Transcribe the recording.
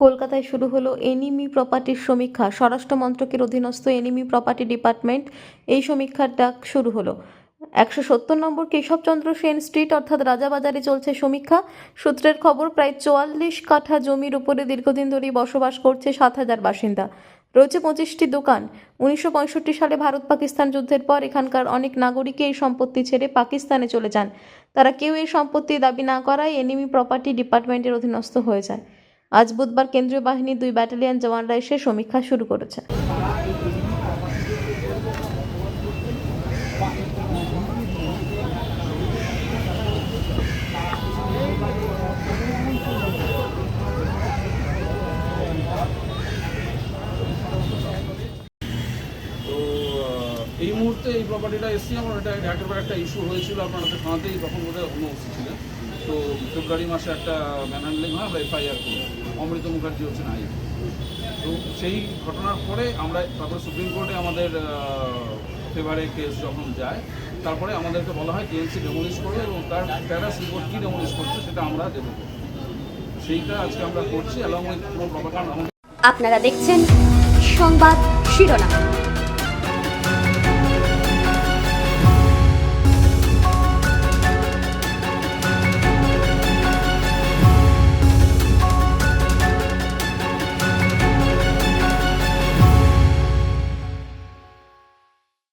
কলকাতায় শুরু হলো এনিমি প্রপার্টির সমীক্ষা। স্বরাষ্ট্র মন্ত্রকের অধীনস্থ এনিমি প্রপার্টি ডিপার্টমেন্ট এই সমীক্ষার ডাক শুরু হলো। একশো সত্তর নম্বর কেশবচন্দ্র সেন স্ট্রিট অর্থাৎ রাজাবাজারে চলছে সমীক্ষা। সূত্রের খবর, প্রায় চুয়াল্লিশ কাঠা জমির উপরে দীর্ঘদিন ধরেই বসবাস করছে সাত হাজার বাসিন্দা। রয়েছে পঁচিশটি দোকান। উনিশশো পঁয়ষট্টি সালে ভারত পাকিস্তান যুদ্ধের পর এখানকার অনেক নাগরিকই এই সম্পত্তি ছেড়ে পাকিস্তানে চলে যান। তারা কেউ এই সম্পত্তি দাবি না করায় এনিমি প্রপার্টি ডিপার্টমেন্টের অধীনস্থ হয়ে যায়। আজ বুধবার কেন্দ্রীয় বাহিনীর দুই ব্যাটালিয়ন জওয়ানরা এসে সমীক্ষা শুরু করেছে। এই মুহূর্তে এই প্রপার্টিটা এসছি আমার এটা একেবারে একটা ইস্যু হয়েছিল আপনাদের থানাতেই তখন বোধহয় অন্য ছিলেন। তো ফেব্রুয়ারি মাসে একটা ম্যানহ্যান্ডলিং হয়, আমরা এফআইআর অমৃত মুখার্জি হচ্ছেন আই তো সেই ঘটনার পরে আমরা তারপরে সুপ্রিম কোর্টে আমাদের ফেভারে কেস যখন যায়, তারপরে আমাদেরকে বলা হয় টিএনসি ডেমোলিশ করবে এবং তার প্যারাস রিপোর্ট কী ডেমোলিশ করছে সেটা আমরা দেবো। সেইটা আজকে আমরা করছি অ্যালং উইথ আপনারা দেখছেন সংবাদ শিরোনাম।